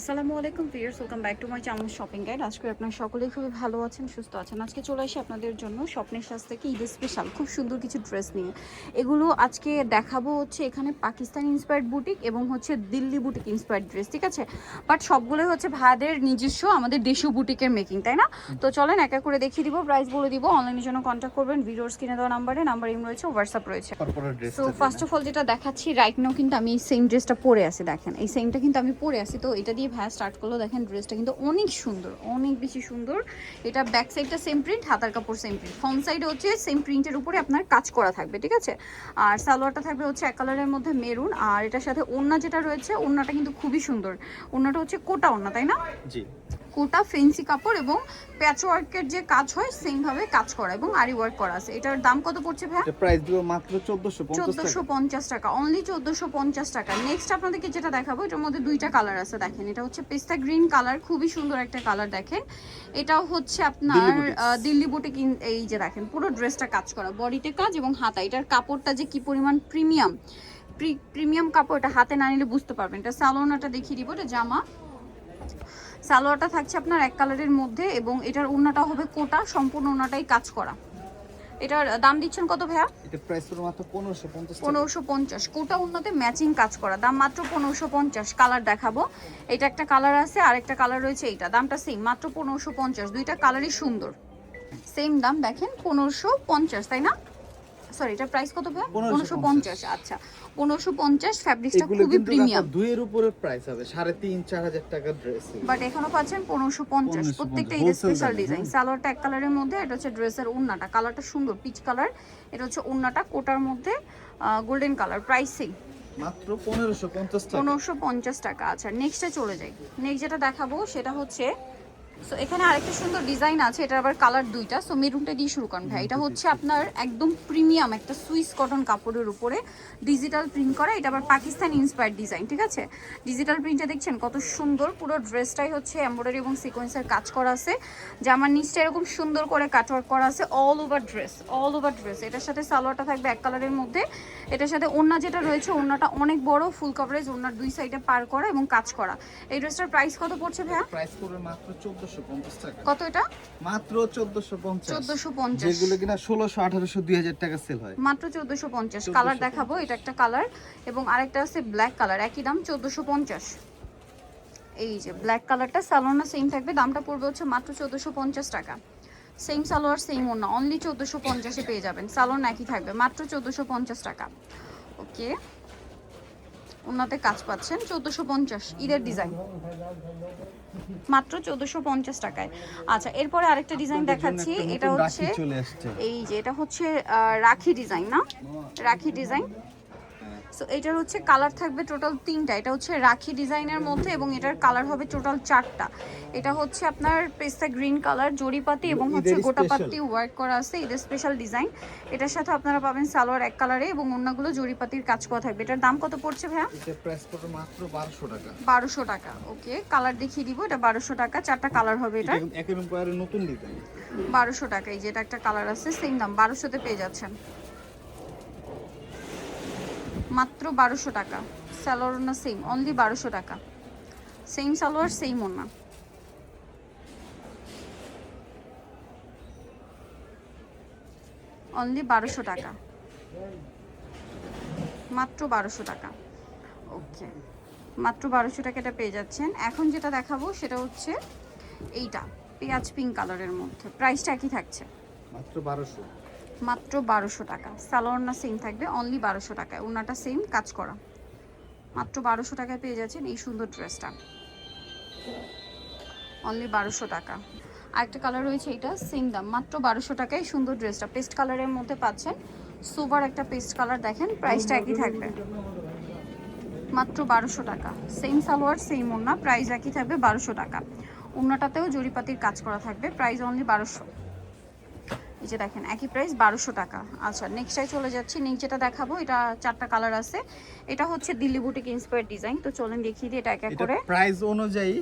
আসসালামু আলাইকুম viewers welcome back to my channel shopping guide. আজকে আপনারা সকলেই খুবই ভালো আছেন সুস্থ আছেন। আজকে চলে আসি আপনাদের জন্য স্বপ্নের সাজ থেকে ঈদ স্পেশাল খুব সুন্দর কিছু ড্রেস নিয়ে। এগুলো আজকে দেখাবো হচ্ছে এখানে পাকিস্তান ইন্সপায়ার্ড বুটিক এবং হচ্ছে দিল্লি বুটিক ইন্সপায়ার্ড ড্রেস ঠিক আছে? বাট সবগুলোই হচ্ছে ভাইদের নিজস্ব আমাদের দেশীয় বুটিকের মেকিং তাই না? তো চলেন একা করে দেখিয়ে দিব প্রাইস বলে দিব অনলাইনের জন্য কন্ট্যাক্ট করবেন ভিডিওর কিনে দেওয়া নাম্বারে নাম্বার ইম রয়েছে হোয়াটসঅ্যাপ রয়েছে। সো ফার্স্ট অফ অল যেটা দেখাচ্ছি রাইট নাও কিন্তু আমি এই সেম ড্রেসটা পরে আছি দেখেন। এই সেমটা কিন্তু আমি পরে আছি তো এটা দিয়ে ভাইয়া স্টার্ট করল, দেখেন ড্রেসটা কিন্তু অনেক সুন্দর, অনেক বেশি সুন্দর। এটা ব্যাক সাইডটা সেম প্রিন্ট হাতার কাপড় সেম প্রিন্ট ফ্রন্ট সাইডে হচ্ছে সেম প্রিন্টের উপরে আপনার কাজ করা থাকবে, ঠিক আছে? আর সালোয়ারটা থাকবে হচ্ছে এক কালারের মধ্যে মেরুন আর এটার সাথে ওড়না যেটা রয়েছে, ওড়নাটা কিন্তু খুবই সুন্দর। ওড়নাটা হচ্ছে কোটা ওড়না, তাই না? কোটা ফেন্সি কাপড় এবং প্যাচ ওয়ার্কের যে কাজ হয় সেম ভাবে কাজ করা এবং আরি ওয়ার্ক করা আছে। এটার দাম কত পড়ছে এটা প্রাইস দিব মাত্র 1450 চোদ্দোশো টাকা। অনলি চোদ্দোশো পঞ্চাশ টাকা। নেক্সট আপনাদেরকে যেটা দেখাবো এটার মধ্যে দুইটা কালার আছে দেখেন। এটা হচ্ছে পেস্তা গ্রিন কালার খুবই সুন্দর একটা কালার দেখেন। এটাও হচ্ছে আপনার দিল্লি বুটিক এই যে দেখেন পুরো ড্রেসটা কাজ করা। বডিতে কাজ এবং হাতা। এটার কাপড়টা যে কি পরিমাণ প্রিমিয়াম প্রিমিয়াম কাপড় এটা হাতে না নিলে বুঝতে পারবেন। এটা সালোনাটা দেখিয়ে দিব এটা জামা। সালোয়ারটা থাকছে আপনার এক কালারের মধ্যে এবং এটার ওড়নাটা হবে কোটা সম্পূর্ণ ওড়নাটাই কাজ করা। এটার দাম দিচ্ছেন কত ভাইয়া? এটা প্রাইস পুরো মাত্র 1550 টাকা। পনেরোশো পঞ্চাশ। কোটা উন্নতে ম্যাচিং কাজ করা। দাম মাত্র পনেরোশো পঞ্চাশ। কালার দেখাবো। এটা একটা কালার আছে আর একটা কালার রয়েছে এইটা। দামটা সেম মাত্র পনেরোশো পঞ্চাশ। দুইটা কালারই সুন্দর। সেম দাম দেখেন পনেরোশো পঞ্চাশ তাই না? সরি এটা প্রাইস কত ভাই 1550 আচ্ছা। পনেরোশো পঞ্চাশ ফ্যাব্রিক্সটা এগুলো খুবই প্রিমিয়াম দুইয়ের উপরে প্রাইস হবে 3.5 4000 টাকার ড্রেস বাট এখানে পাচ্ছেন 1550 প্রত্যেকটা wholesale স্পেশাল ডিজাইন। সালোয়ারটা এক কালারের মধ্যে এটা হচ্ছে ড্রেসের উন্নাটা কালারটা সুন্দর পিচ কালার এটা হচ্ছে উন্নাটা কোটার মধ্যে গোল্ডেন কালার প্রাইসিং মাত্র 1550 টাকা। পনেরোশো পঞ্চাশ টাকা আচ্ছা। নেক্সটে চলে যাই। নেক্সট যেটা দেখাবো সেটা হচ্ছে সো এখানে আরেকটা সুন্দর ডিজাইন আছে এটা আবার কালার দুইটা। সো মেরুনটা দিয়ে শুরু করেন ভাই। এটা হচ্ছে আপনার একদম প্রিমিয়াম একটা সুইস কটন কাপড়ের উপরে ডিজিটাল প্রিন্ট করা। এটা আবার পাকিস্তান ইন্সপায়ার্ড ডিজাইন ঠিক আছে? ডিজিটাল প্রিন্টটা দেখছেন কত সুন্দর পুরো ড্রেসটাই হচ্ছে এমব্রয়ডারি এবং সিকোয়েন্সের কাজ করা আছে। জামার নিচটা এরকম সুন্দর করে কাটওয়ার্ক করা আছে all over dress all over dress এটার সাথে সালোয়ারটা থাকবে এক কালারের মধ্যে। এটার সাথে ওড়না যেটা রয়েছে ওড়নাটা অনেক বড় ফুল কভারেজ ওড়নার দুই সাইডে পার করা এবং কাজ করা। এই ড্রেসটার প্রাইস কত পড়ছে ভাইয়া? প্রাইস পড়বে মাত্র 1450 টাকা। কত এটা? মাত্র 1450 চোদ্দোশো পঞ্চাশ। যেগুলো কিনা 1600 1800 2000 টাকা সেল হয়। মাত্র কালার দেখাবো এটা একটা কালার এবং আরেকটা আছে ব্ল্যাক কালার একই দাম চোদ্দোশো পঞ্চাশ। এই যে ব্ল্যাক কালারটা সালোয়ারটা সেম থাকবে। দামটা পড়বে হচ্ছে মাত্র চোদ্দোশো পঞ্চাশ টাকা। সেম সালোয়ার সেম ওনা অনলি চোদ্দোশো পঞ্চাশে পেয়ে যাবেন। সালোয়ার একই থাকবে। মাত্র চোদ্দোশো পঞ্চাশ টাকা। ওকে ওনাতে কাজ পাচ্ছেন চোদ্দোশো পঞ্চাশ ঈদের ডিজাইন মাত্র চোদ্দোশো পঞ্চাশ টাকায়। আচ্ছা এরপরে আরেকটা ডিজাইন দেখাচ্ছি। এটা হচ্ছে এই যে এটা হচ্ছে আহ, রাখি ডিজাইন না? রাখি ডিজাইন সো এটার হচ্ছে কালার থাকবে টোটাল তিনটা। এটা হচ্ছে রাখি ডিজাইনের মধ্যে এবং এটার কালার হবে টোটাল চারটা। এটা হচ্ছে আপনার পেস্তা গ্রিন কালার জরিপাতি এবং হচ্ছে গোটাপাতি ওয়ার্ক করা আছে এদের স্পেশাল ডিজাইন এটার সাথে আপনারা পাবেন সালোয়ার এক কালারে এবং অন্যগুলো জরিপাতির কাজ করা থাকবে। এটার দাম কত পড়ছে ভাইয়া? এটা প্রাইস পড়বে মাত্র 1200 টাকা। বারোশো টাকা। ওকে কালার দেখিয়ে দিব এটা বারোশো টাকা। চারটা কালার হবে এটা। বারোশো টাকা এই যে এটা একটা কালার আছে সেম দাম। বারোশোতে পেয়ে যাচ্ছেন। মাত্র বারোশো টাকা। সালোয়ার না সেম অনলি বারোশো টাকা। সেম সালোয়ার সেম ওনা অনলি বারোশো টাকা। মাত্র বারোশো টাকা। ওকে মাত্র বারোশো টাকা এটা পেয়ে যাচ্ছেন। এখন যেটা দেখাবো সেটা হচ্ছে এইটা, পেঁয়াজ পিঙ্ক কালারের মধ্যে। প্রাইসটা একই থাকছে। মাত্র 1200 মাত্র বারোশো টাকা। সালোয়ার না সেম থাকবে অনলি বারোশো টাকায়। ওনাটা সেম কাজ করা। মাত্র বারোশো টাকায় পেয়ে যাচ্ছেন এই সুন্দর ড্রেসটা অনলি বারোশো টাকা। আরেকটা কালার রয়েছে এটা সেম দাম। মাত্র বারোশো টাকায় সুন্দর ড্রেসটা পেস্ট কালারের মধ্যে পাচ্ছেন সুপার একটা পেস্ট কালার দেখেন প্রাইসটা একই থাকবে। মাত্র বারোশো টাকা। সেম সালোয়ার সেম ওড়না প্রাইস একই থাকবে বারোশো টাকা। ওড়নাটাতেও জরিপাতির কাজ করা থাকবে প্রাইস অনলি বারোশো। এই যে দেখেন একই প্রাইস বারোশো টাকা। আচ্ছা নেক্সটাই চলে যাচ্ছি। নেক্সট যেটা দেখাবো এটা চারটা কালার আছে। এটা হচ্ছে দিল্লি বুটিক ইন্সপায়ার ডিজাইন তো চলেন দেখিয়ে দিই এটা এক এক করে। প্রাইস অনুযায়ী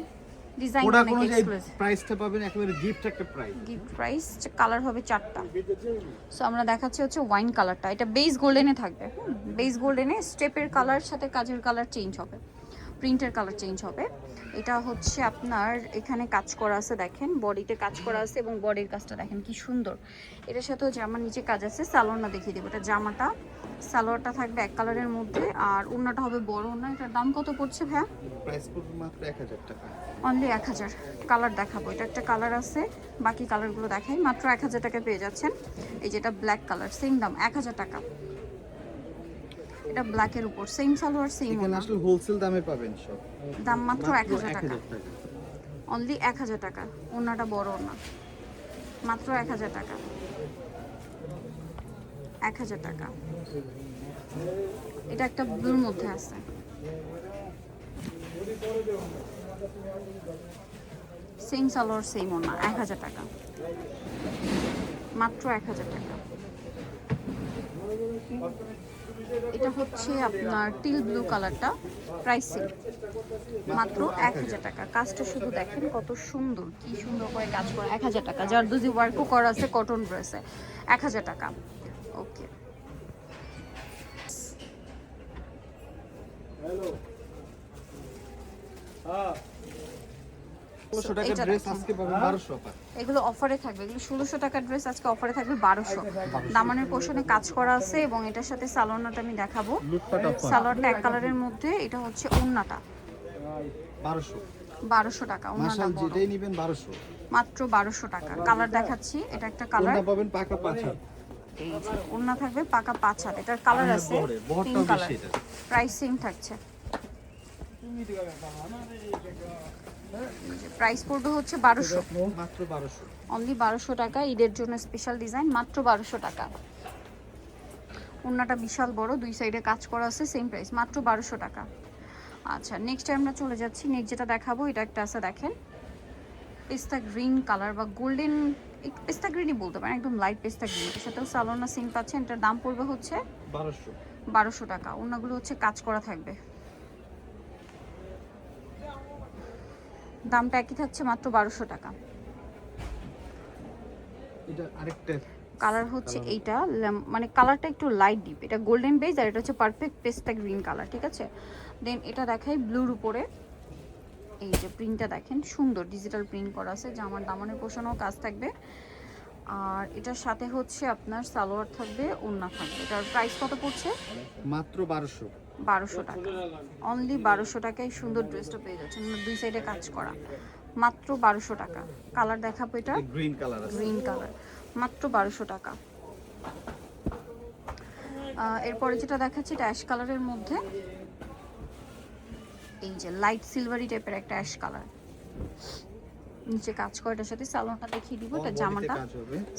ডিজাইন অনেক অনুযায়ী প্রাইসটা পাবেন একেবারে গিফট একটা প্রাইস গিফট প্রাইস কালার হবে চারটা। সো আমরা দেখাচ্ছি হচ্ছে ওয়াইন কালারটা এটা বেস গোল্ডেনে থাকবে। বেস গোল্ডেনে স্টেপের কালার সাথে কাজের কালার চেঞ্জ হবে। প্রিন্টের কালার চেঞ্জ হবে। এটা হচ্ছে আপনার এখানে কাজ করা আছে দেখেন। বডিতে কাজ করা আছে এবং বডির কাজটা দেখেন কি সুন্দর। এটার সাথেও জামার নিচে কাজ আছে সালোয়ারটা দেখিয়ে দেবো। এটা জামাটা সালোয়ারটা থাকবে এক কালারের মধ্যে। আর ওড়নাটা হবে বড় ওড়না। এটার দাম কত পড়ছে ভাইয়া? প্রাইস পড়বে মাত্র এক হাজার টাকা। অনলি এক হাজার। কালার দেখাবো। এটা একটা কালার আছে। বাকি কালারগুলো দেখাই। মাত্র এক হাজার টাকা পেয়ে যাচ্ছেন। এই যেটা ব্ল্যাক কালার সেম দাম। এক হাজার টাকা। এটা ব্ল্যাকের উপর সেম সালোয়ার সেম এখানে আসলে হোলসেল দামে পাবেন সব। দাম মাত্র এক মাত্র হাজার এক টাকা। অনলি এক হাজার টাকা। ওনাটা বড় ওনা মাত্র এক হাজার টাকা। এক হাজার টাকা। এটা একটা ব্লুর মধ্যে আছে। সেম সালোয়ার সেম ওনা এক হাজার টাকা। মাত্র এক হাজার টাকা। এটা হচ্ছে আপনার টিল ব্লু কালারটা। প্রাইসিং মাত্র এক হাজার টাকা। কাজটা শুধু দেখেন কত সুন্দর, কি সুন্দর করে কাজ করে। এক হাজার টাকা। জারদুজি ওয়ার্কও করা আছে কটন ড্রেসে এক হাজার টাকা। ওকে ষোলোশো টাকার এটা ড্রেস দেখেন। আজকে পাবেন বারোশো টাকা এগুলো অফারে থাকবে। এগুলো ষোলোশো টাকার ড্রেস আজকে অফারে থাকবে বারোশো। দামানের পোষণে কাজ করা আছে এবং এটার সাথে সালোয়ারটা আমি দেখাবো। সালোয়ারটা এক কালারের মধ্যে এটা হচ্ছে ওন্নাটা। বারোশো। বারোশো টাকা ওন্নাটা যেটাই নিবেন বারোশো। মাত্র বারোশো টাকা। কালার দেখাচ্ছি এটা একটা কালার পাবেন পাকা পাঁচা এই ওন্না থাকবে পাকা পাঁচ হাত। এটার কালার আছে তিন কালার প্রাইস সেম থাকছে। প্রাইস পড়বে হচ্ছে বারোশো। মাত্র বারোশো। অনলি বারোশো টাকা ঈদের জন্য স্পেশাল ডিজাইন মাত্র বারোশো টাকা। ওন্নাটা বিশাল বড় দুই সাইডে কাজ করা আছে সেম প্রাইস মাত্র বারোশো টাকা। আচ্ছা নেক্সট আমরা চলে যাচ্ছি নেক্সট যেটা দেখাবো এটা একটা আছে দেখেন। পেস্তা গ্রিন কালার বা গোল্ডেন পেস্তা গ্রিনই বলতে পারেন একদম লাইট পেস্তা গ্রিন এর সাথেও সালোনা সিং পাচ্ছেন এটার দাম পড়বে হচ্ছে বারোশো। বারোশো টাকা। ওনাগুলো হচ্ছে কাজ করা থাকবে। দামটা একই থাকছে মাত্র বারোশো টাকা। কালার হচ্ছে এইটা মানে কালারটা একটু লাইট ডিপ এটা গোল্ডেন বেজ আর এটা হচ্ছে পারফেক্ট পেস্টা গ্রিন কালার ঠিক আছে? দেন এটা দেখাই ব্লুর উপরে। এই যে প্রিন্টটা দেখেন সুন্দর ডিজিটাল প্রিন্ট করা আছে জামার দামনের পোষণও কাজ থাকবে। আর এটার সাথে হচ্ছে আপনার সালোয়ার থাকবে ওড়না থাকবে। এটার প্রাইস কত পড়ছে? মাত্র বারোশো। বারোশো টাকা। অনলি বারোশো টাকায় সুন্দর ড্রেসটা পেয়ে যাচ্ছেন। মানে দুই সাইডে কাজ করা। মাত্র বারোশো টাকা। কালার দেখাবো এটা। গ্রিন কালার আছে। গ্রিন কালার মাত্র বারোশো টাকা। এরপরে যেটা দেখাচ্ছে এটা অ্যাশ কালারের মধ্যে। এই যে লাইট সিলভারি টাইপের একটা অ্যাশ কালার নিচে কাজ করে এটার সাথে সালোয়ারটা দেখিয়ে দিব এটা জামাটা।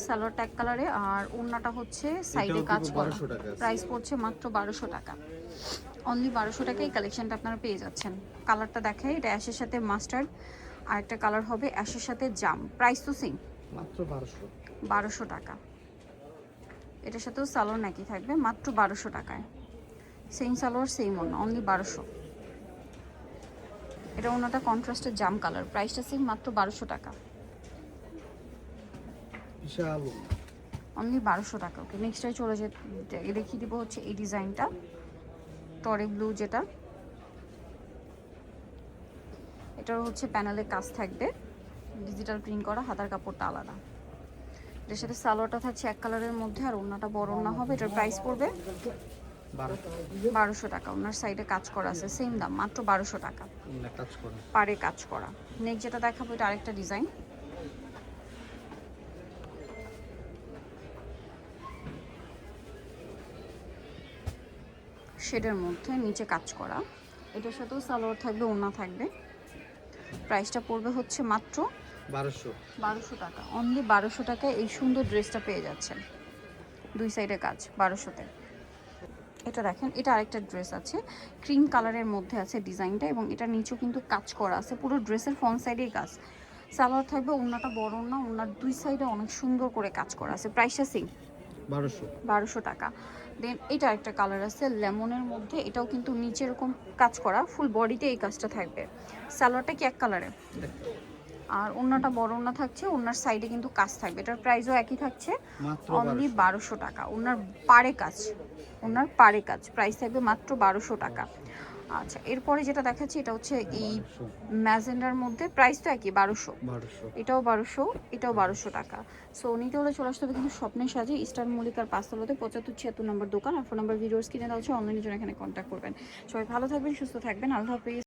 সালোয়ারটা এক কালারে আর ওড়নাটা হচ্ছে সাইডে কাজ করা। 1200 টাকা আছে। প্রাইস পড়ছে মাত্র বারোশো টাকা। অনলি বারোশো টাকা এই কালেকশনটা আপনারা পেয়ে যাচ্ছেন। কালারটা দেখাই এটা অ্যাশের সাথে মাস্টার্ড আর একটা কালার হবে অ্যাশের সাথে জাম প্রাইস তো সেম মাত্র বারোশো। বারোশো টাকা। এটার সাথেও সালোয়ার নাকি থাকবে মাত্র বারোশো টাকায়। সেম সালোয়ার সেম অন্য অনলি বারোশো। এটা অন্যটা কন্ট্রাস্টের জাম কালার প্রাইসটা সেম মাত্র বারোশো টাকা। অনলি বারোশো টাকা ওকে নেক্সটটাই চলে যে দেখিয়ে দিব হচ্ছে এই ডিজাইনটা। টরে ব্লু যেটা। এটার হচ্ছে প্যানেলে কাজ থাকবে। ডিজিটাল প্রিন্ট করা হাতার কাপড়টা আলাদা। এটার সাথে সালোয়ারটা থাকছে এক কালারের মধ্যে আর ওড়নাটা বড় ওড়না হবে এটার প্রাইস পড়বে বারোশো টাকা ওনার সাইডে কাজ করা আছে সেম দাম মাত্র বারোশো টাকা। পারে কাজ করা। নেক্সট যেটা দেখাবো এটা আরেকটা ডিজাইন শেডের মধ্যে নিচে কাজ করা। এটার সাথেও সালোয়ার থাকবে ওনা থাকবে। প্রাইসটা পড়বে হচ্ছে মাত্র বারোশো। বারোশো টাকা। অনলি বারোশো টাকায় এই সুন্দর ড্রেসটা পেয়ে যাচ্ছেন। দুই সাইডে কাজ বারোশোতে। এটা দেখেন এটা আরেকটা ড্রেস আছে। ক্রিম কালারের মধ্যে আছে ডিজাইনটা এবং এটা নিচেও কিন্তু কাজ করা আছে। পুরো ড্রেসের ফ্রন্ট সাইডেই কাজ। সালোয়ার থাকবে ওনাটা বড় না ওনার দুই সাইডে অনেক সুন্দর করে কাজ করা আছে। প্রাইসটা সেম বারোশো। বারোশো টাকা। দেন এটা একটা কালার আছে লেমনের মধ্যে। এটাও কিন্তু নিচে এরকম কাজ করা ফুল বডিতে এই কাজটা থাকবে। সালোয়ারটা কি এক কালারের? আর ওনাটা বড় ওনা থাকছে ওনার সাইডে কিন্তু কাজ থাকবে। এটার প্রাইসও একই থাকছে মাত্র অনলি বারোশো। টাকা। ওনার পারে কাজ ওনার পারে কাজ প্রাইস থাকবে মাত্র বারোশো টাকা। আচ্ছা এরপরে যেটা দেখাচ্ছি এটা হচ্ছে এই ম্যাজেন্ডার মধ্যে প্রাইস তো একই বারোশো। বারোশো। এটাও বারোশো এটাও বারোশো টাকা। সো নিতে হলে চলে আসতে হবে কিন্তু স্বপ্নের সাজে ইস্টার মল্লিকার পাঁচতলাতে পঁচাত্তর ছিয়াত্তর নম্বর দোকান। আর ফোন নাম্বার ভিডিওস কিনে দেওয়া হচ্ছে অনলাইনের জন্য এখানে কন্ট্যাক্ট করবেন। সবাই ভালো থাকবেন সুস্থ থাকবেন। আল্লাহ হাফিজ।